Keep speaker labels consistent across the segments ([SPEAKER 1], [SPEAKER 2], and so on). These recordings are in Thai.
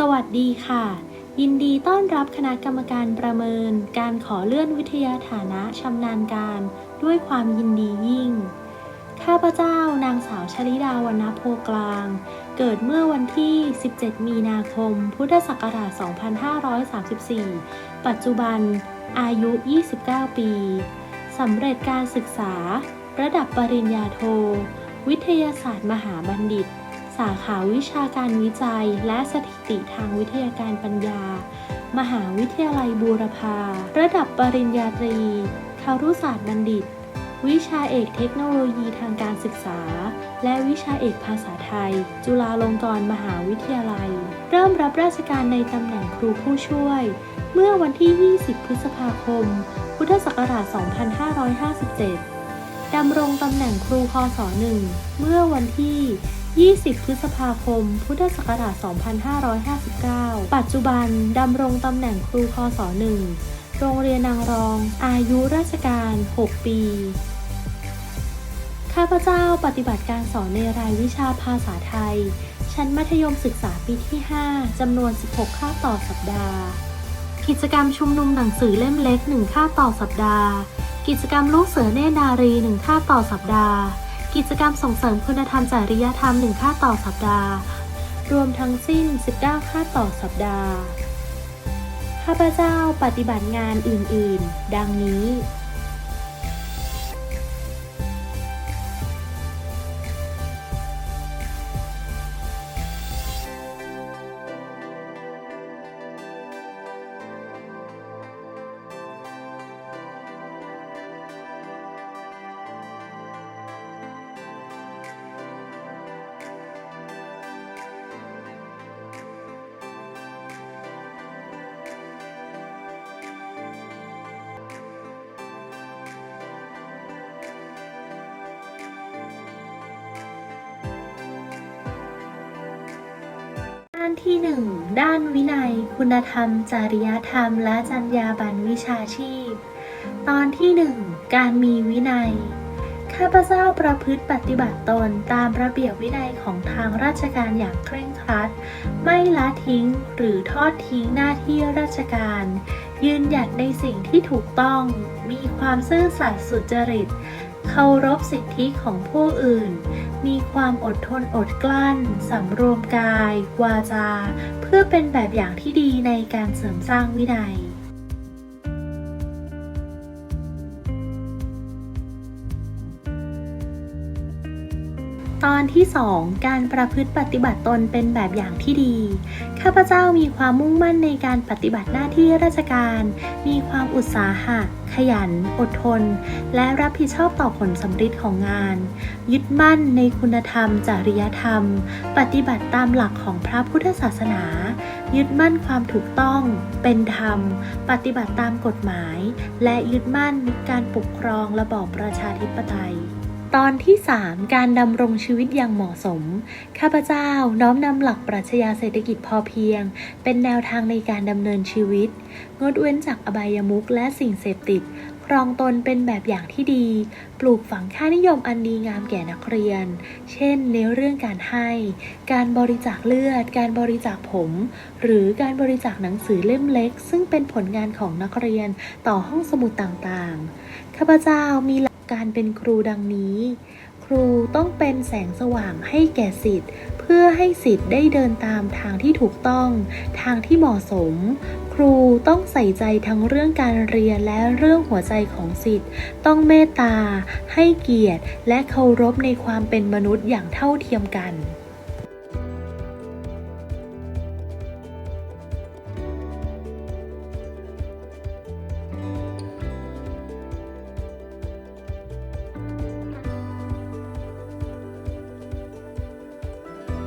[SPEAKER 1] สวัสดีค่ะ ยินดีต้อนรับคณะกรรมการประเมิน การขอเลื่อนวิทยาฐานะชำนาญการ ด้วยความยินดียิ่ง ข้าพเจ้านางสาวชลิดาวรรณโพกลาง เกิดเมื่อวันที่ 17 มีนาคม พุทธศักราช 2534 ปัจจุบัน อายุ 29 ปีสำเร็จการศึกษา ระดับปริญญาโท วิทยาศาสตร์มหาบัณฑิต สาขาวิชาการวิจัย และสถิติทางวิทยาการปัญญา มหาวิทยาลัยบูรพา ระดับปริญญาตรีคารุศาสตร์บัณฑิต วิชาเอกเทคโนโลยีทางการศึกษา และวิชาเอกภาษาไทย จุฬาลงกรณ์มหาวิทยาลัย เริ่มรับราชการในตำแหน่งครูผู้ช่วย เมื่อวันที่ 20 พฤษภาคม พุทธศักราช 2557ดำรงตำแหน่งครูคศ 1 เมื่อวันที่ 20 พฤษภาคม พุทธศักราช 2559 ปัจจุบันดำรงตำแหน่งครูคศ1โรงเรียนนางรอง อายุราชการ 6 ปี ข้าพเจ้าปฏิบัติการสอนในรายวิชาภาษาไทย ชั้นมัธยมศึกษาปีที่ 5 จำนวน 16 คาบต่อสัปดาห์ กิจกรรมชุมนุมหนังสือเล่มเล็ก 1 คาบต่อสัปดาห์ กิจกรรมลูกเสือเนตรนารี 1 คาบต่อสัปดาห์ กิจกรรมส่งเสริมคุณธรรมจริยธรรม 1 ค่าต่อสัปดาห์ รวมทั้งสิ้น 19 ค่าต่อสัปดาห์ ข้าพเจ้าปฏิบัติงานอื่น ๆ ดังนี้ ที่ 1 ด้านวินัย คุณธรรม จริยธรรม และจรรยาบรรณวิชาชีพ ตอนที่ 1 การมีวินัย ข้าพเจ้าประพฤติปฏิบัติตนตามระเบียบวินัยของทางราชการอย่างเคร่งครัด ไม่ละทิ้งหรือทอดทิ้งหน้าที่ราชการ ยืนหยัดในสิ่งที่ถูกต้อง มีความซื่อสัตย์สุจริต เคารพสิทธิของผู้อื่น มีความอดทนอดกลั้น สำรวมกาย วาจา เพื่อเป็นแบบอย่างที่ดีในการเสริมสร้างวินัย ตอนที่ 2 การประพฤติปฏิบัติตนเป็นแบบอย่างที่ดี ข้าพเจ้ามีความมุ่งมั่นในการปฏิบัติหน้าที่ราชการ มีความอุตสาหะ ขยัน อดทน และรับผิดชอบต่อผลสำเร็จของงาน ยึดมั่นในคุณธรรม จริยธรรม ปฏิบัติตามหลักของพระพุทธศาสนา ยึดมั่นความถูกต้อง เป็นธรรม ปฏิบัติตามกฎหมาย และยึดมั่นการปกครองระบอบประชาธิปไตย ตอนที่ 3 การดำรงชีวิตอย่างเหมาะสม ข้าพเจ้าน้อมนำหลักปรัชญาเศรษฐกิจพอเพียง เป็นแนวทางในการดำเนินชีวิต งดเว้นจากอบายมุขและสิ่งเสพติด ครองตนเป็นแบบอย่างที่ดี ปลูกฝังค่านิยมอันดีงามแก่นักเรียน เช่น ในเรื่องการให้ การบริจาคเลือด การบริจาคผม หรือการบริจาคหนังสือเล่มเล็ก ซึ่งเป็นผลงานของนักเรียนต่อห้องสมุดต่างๆ ข้าพเจ้ามีหลั การเป็นครูดังนี้ ครูต้องเป็นแสงสว่างให้แก่สิทธิ์ เพื่อให้สิทธิ์ได้เดินตามทางที่ถูกต้อง ทางที่เหมาะสม ครูต้องใส่ใจทั้งเรื่องการเรียนและเรื่องหัวใจของสิทธิ์ ต้องเมตตา ให้เกียรติ และเคารพในความเป็นมนุษย์อย่างเท่าเทียมกัน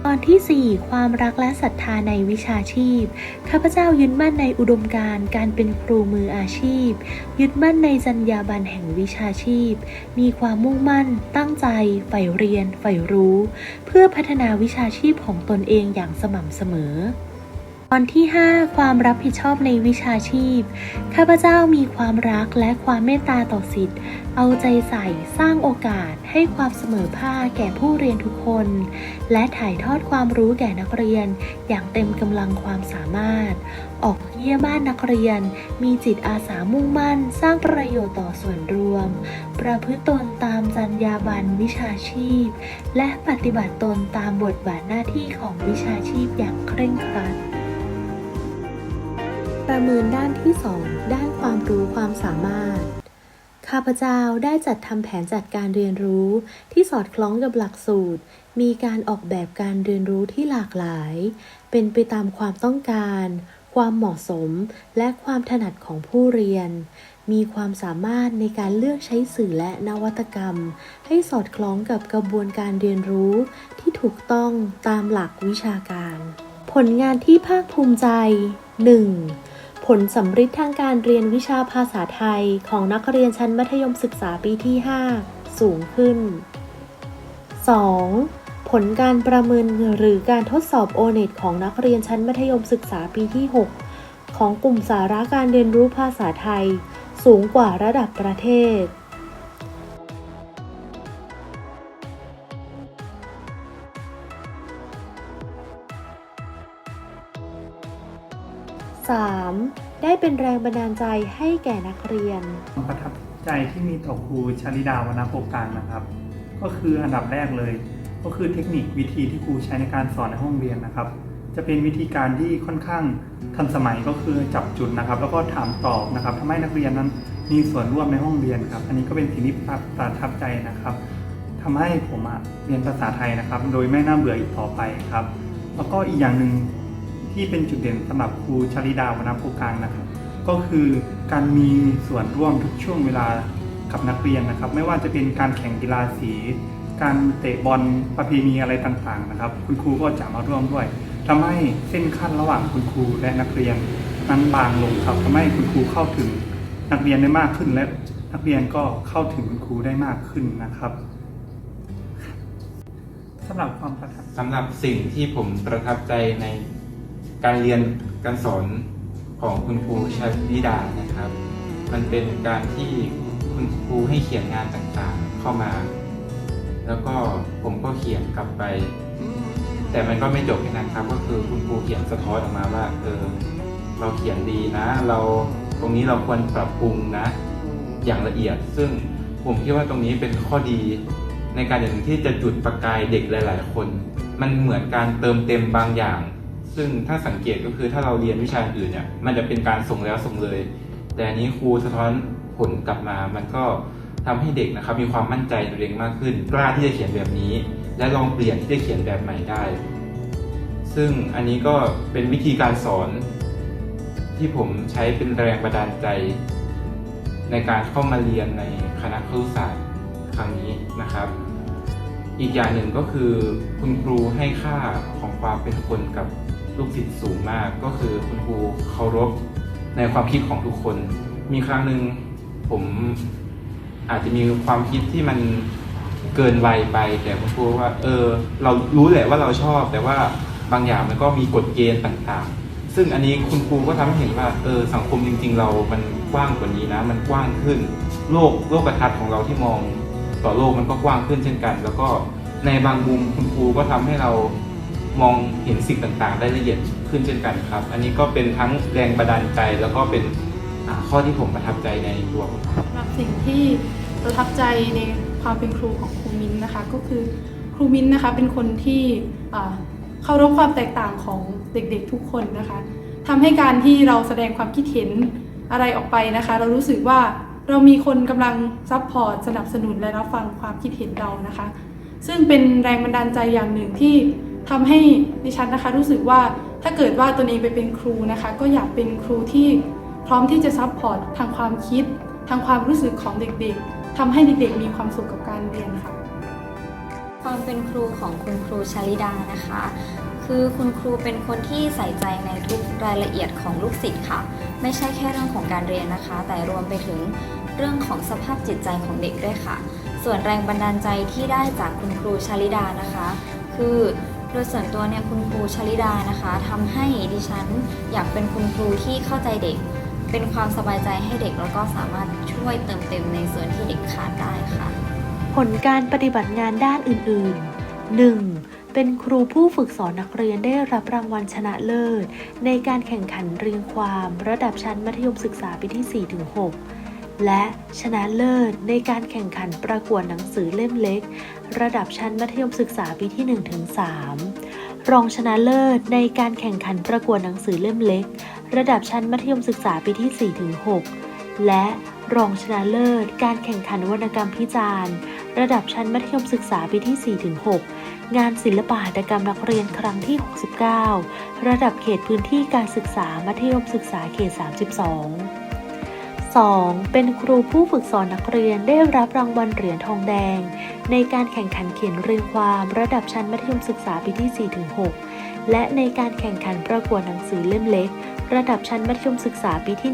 [SPEAKER 1] อนที่ 4 ความรักและศรัทธาในวิชาชีพ ข้าพเจ้ายึดมั่นในอุดมการณ์การเป็นครูมืออาชีพ ยึดมั่นในจรรยาบรรณแห่งวิชาชีพ มีความมุ่งมั่น ตั้งใจ ใฝ่เรียน ใฝ่รู้ เพื่อพัฒนาวิชาชีพของตนเองอย่างสม่ำเสมอ ตอนที่ 5 ความรับผิดชอบในวิชาชีพ ข้าพเจ้ามีความรักและความเมตตาต่อสิทธิ์ เอาใจใส่สร้างโอกาสให้ความเสมอภาคแก่ผู้เรียนทุกคน และถ่ายทอดความรู้แก่นักเรียน อย่างเต็มกำลังความสามารถ ออกเยี่ยมบ้านนักเรียน มีจิตอาสามุ่งมั่น สร้างประโยชน์ต่อส่วนรวม ประพฤติตนตามจรรยาบรรณวิชาชีพ และปฏิบัติตนตามบทบาทหน้าที่ของวิชาชีพอย่างเคร่งครัด ประเมินด้านที่ 2 ด้านความรู้ความสามารถ ข้าพเจ้าได้จัดทำแผนจัดการเรียนรู้ที่สอดคล้องกับหลักสูตร มีการออกแบบการเรียนรู้ที่หลากหลาย เป็นไปตามความต้องการ ความเหมาะสม และความถนัดของผู้เรียน มีความสามารถในการเลือกใช้สื่อและนวัตกรรม ให้สอดคล้องกับกระบวนการเรียนรู้ที่ถูกต้องตามหลักวิชาการ ผลงานที่ภาคภูมิใจ 1. ผลสำฤทธิ์ทางการเรียนวิชาภาษาไทยของนักเรียนชั้นมัธยมศึกษาปีที่ 5 สูงขึ้น 2. ผลการประเมินหรือการทดสอบโอเน็ตของนักเรียนชั้นมัธยมศึกษาปีที่ 6 ของกลุ่มสาระการเรียนรู้ภาษาไทย สูงกว่าระดับประเทศ ได้เป็นแรงบันดาลใจให้แก่นักเรียน
[SPEAKER 2] ความประทับใจที่มีต่อครูชลิดาวรรณโภการนะครับ ก็คืออันดับแรกเลย ก็คือเทคนิควิธีที่ครูใช้ในการสอนในห้องเรียนนะครับ จะเป็นวิธีการที่ค่อนข้างทันสมัยก็คือจับจุดนะครับ แล้วก็ถามตอบนะครับทำให้นักเรียนนั้นมีส่วนร่วมในห้องเรียนครับ อันนี้ก็เป็นสิ่งที่ประทับใจนะครับทำให้ผมเรียนภาษาไทยนะครับ โดยไม่น่าเบื่ออีกต่อไปครับ แล้วก็อีกอย่างหนึ่ง ที่เป็นจุดเด่นสำหรับครูชลิดาวรรณโภการนะครับ ก็คือการมีส่วนร่วมทุกช่วงเวลากับนักเรียนนะครับ ไม่ว่าจะเป็นการแข่งกีฬาสี การเตะบอลประเพณีอะไรต่างๆนะครับ คุณครูก็จะมาร่วมด้วยทำให้เส้นขั้นระหว่างคุณครูและนักเรียนนั้นบางลงครับทำให้คุณครูเข้าถึงนักเรียนได้มากขึ้น และนักเรียนก็เข้าถึงคุณครูได้มากขึ้นนะครับสำหรับความประทับ
[SPEAKER 3] สำหรับสิ่งที่ผมประทับใจใน การเรียนการสอนของคุณครูชาลิดานะครับ มันเป็นการที่คุณครูให้เขียนงานต่างๆเข้ามา แล้วก็ผมก็เขียนกลับไป แต่มันก็ไม่จบแค่นั้นครับ ก็คือคุณครูเขียนสะท้อนออกมาว่าเออเราเขียนดีนะ เราตรงนี้เราควรปรับปรุงนะ อย่างละเอียด ซึ่งผมคิดว่าตรงนี้เป็นข้อดีในการอย่างที่จะจุดประกายเด็กหลาย ๆ คน มันเหมือนการเติมเต็มบางอย่าง ซึ่งถ้าสังเกตก็คือถ้าเราเรียนวิชาอื่นเนี่ยมันจะเป็นการส่งแล้วส่งเลย แต่อันนี้ครูสะท้อนผลกลับมา มันก็ทำให้เด็กนะครับมีความมั่นใจตัวเองมากขึ้น กล้าที่จะเขียนแบบนี้ และลองเปลี่ยนที่จะเขียนแบบใหม่ได้ ซึ่งอันนี้ก็เป็นวิธีการสอนที่ผมใช้เป็นแรงบันดาลใจ ในการเข้ามาเรียนในคณะครุศาสตร์ครั้งนี้นะครับ อีกอย่างหนึ่งก็คือคุณครูให้ค่าของความเป็นคนกับ ลูกศิษย์สูงมาก ก็คือคุณครูเคารพในความคิดของทุกคน มีครั้งหนึ่งผมอาจจะมีความคิดที่มันเกินวัยไป แต่คุณครูว่า เออ เรารู้แหละว่าเราชอบ แต่ว่าบางอย่างมันก็มีกฎเกณฑ์ต่างๆ ซึ่งอันนี้คุณครูก็ทำให้เห็นว่า เออ สังคมจริง ๆ เรา มันกว้างกว่านี้นะ มันกว้างขึ้น โลก โลกทัศน์ของเราที่มองต่อโลกมันก็กว้างขึ้นเช่นกัน แล้วก็ในบางมุมคุณครูก็ทำให้เรา มองเห็นสิ่งต่างๆ ได้ละเอียดขึ้นเช่นกันครับ อันนี้ก็เป็นทั้งแรงบันดาลใจแล้วก็เป็นข้อที่ผมประทับใจในตัวผม
[SPEAKER 4] สำหรับสิ่งที่ประทับใจในความเป็นครูของครูมิ้นนะคะ ก็คือครูมิ้นนะคะเป็นคนที่เคารพความแตกต่างของเด็กๆทุกคนนะคะทำให้การที่เราแสดงความคิดเห็นอะไรออกไปนะคะ เรารู้สึกว่าเรามีคนกำลังซัพพอร์ตสนับสนุนและรับฟังความคิดเห็นเรานะคะ ซึ่งเป็นแรงบันดาลใจอย่างหนึ่งที่ ทำให้ดิฉันนะคะรู้สึกว่าถ้าเกิดว่าตนเองไปเป็นครูนะคะ ก็อยากเป็นครูที่พร้อมที่จะซัพพอร์ตทางความคิด ทางความรู้สึกของเด็กๆทำให้เด็กๆ มีความสุขกับการเรียนค่ะ
[SPEAKER 5] ความเป็นครูของคุณครูชลิดานะคะ คือคุณครูเป็นคนที่ใส่ใจในทุกรายละเอียดของลูกศิษย์ค่ะ ไม่ใช่แค่เรื่องของการเรียนนะคะ แต่รวมไปถึงเรื่องของสภาพจิตใจของเด็กด้วยค่ะ ส่วนแรงบันดาลใจที่ได้จากคุณครูชลิดานะคะ คือ โดยส่วนตัวเนี่ยคุณครูชลิดานะคะทำให้ดิฉันอยากเป็นคุณครูที่เข้าใจเด็ก เป็นความสบายใจให้เด็กแล้วก็สามารถช่วยเติมเต็มในส่วนที่เด็กขาดได้ค่ะ
[SPEAKER 1] ผลการปฏิบัติงานด้านอื่นๆ 1. เป็นครูผู้ฝึกสอนนักเรียนได้รับรางวัลชนะเลิศ ในการแข่งขันเรียงความระดับชั้นมัธยมศึกษาปีที่ 4-6 และชนะเลิศในการแข่งขันประกวดหนังสือเล่มเล็ก ระดับชั้นมัธยมศึกษาปีที่ 1-3 รองชนะเลิศในการแข่งขันประกวดหนังสือเล่มเล็ก ระดับชั้นมัธยมศึกษาปีที่ 4-6 และรองชนะเลิศ การแข่งขันวรรณกรรมพิจารณ์ ระดับชั้นมัธยมศึกษาปีที่ 4-6 งานศิลปหัตถกรรมนักเรียนครั้งที่ 69 ระดับเขตพื้นที่การศึกษามัธยมศึกษาเขต 32 2. เป็นครูผู้ฝึกสอนนักเรียนได้รับรางวัลเหรียญทองแดง ในการแข่งขันเขียนเรียงความระดับชั้นมัธยมศึกษาปีที่ 4-6 และในการแข่งขันประกวดหนังสือเล่มเล็ก ระดับชั้นมัธยมศึกษาปีที่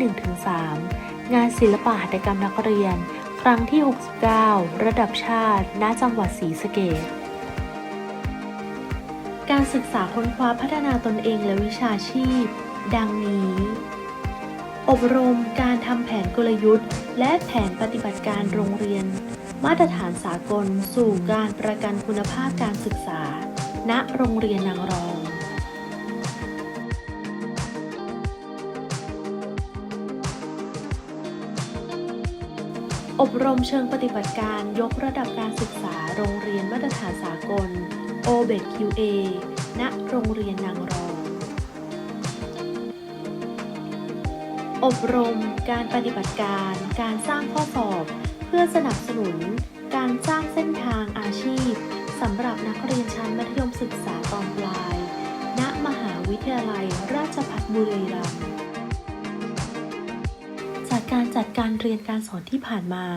[SPEAKER 1] 1-3 งานศิลปะหัตถกรรมนักเรียน ครั้งที่ 69 ระดับชาติ ณ จังหวัดศรีสะเกษการศึกษาค้นคว้าพัฒนาตนเองและวิชาชีพ ดังนี้ อบรมการทำแผนกลยุทธ์ และแผนปฏิบัติการโรงเรียน มาตรฐานสากลสู่การประกันคุณภาพการศึกษา ณโรงเรียนนางรองอบรมเชิงปฏิบัติการยกระดับการศึกษาโรงเรียนมาตรฐานสากล o b e q a ณ โรงเรียนนางรอง อบรม การปฏิบัติการ การสร้างข้อสอบ เพื่อสนับสนุน การสร้างเส้นทางอาชีพสำหรับนักเรียนชั้นมัธยมศึกษาตอนปลาย ณ มหาวิทยาลัยราชภัฏบุรีรัมย์ จากการจัดการเรียนการสอนที่ผ่านมา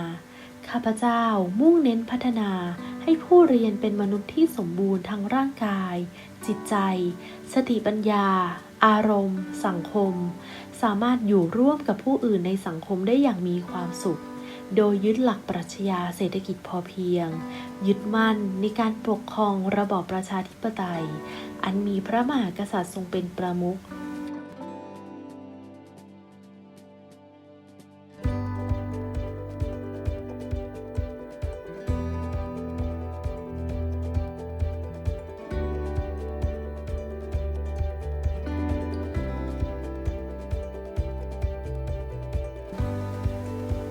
[SPEAKER 1] ข้าพเจ้ามุ่งเน้นพัฒนาให้ผู้เรียนเป็นมนุษย์ที่สมบูรณ์ทั้งร่างกาย จิตใจ สติปัญญา อารมณ์ สังคม สามารถอยู่ร่วมกับผู้อื่นในสังคมได้อย่างมีความสุข โดยยึดหลักปรัชญาเศรษฐกิจพอเพียง ยึดมั่นในการปกครองระบอบประชาธิปไตย อันมีพระมหากษัตริย์ทรงเป็นประมุข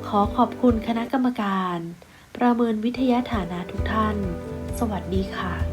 [SPEAKER 1] ขอขอบคุณคณะกรรมการ ประเมินวิทยาฐานะทุกท่าน สวัสดีค่ะ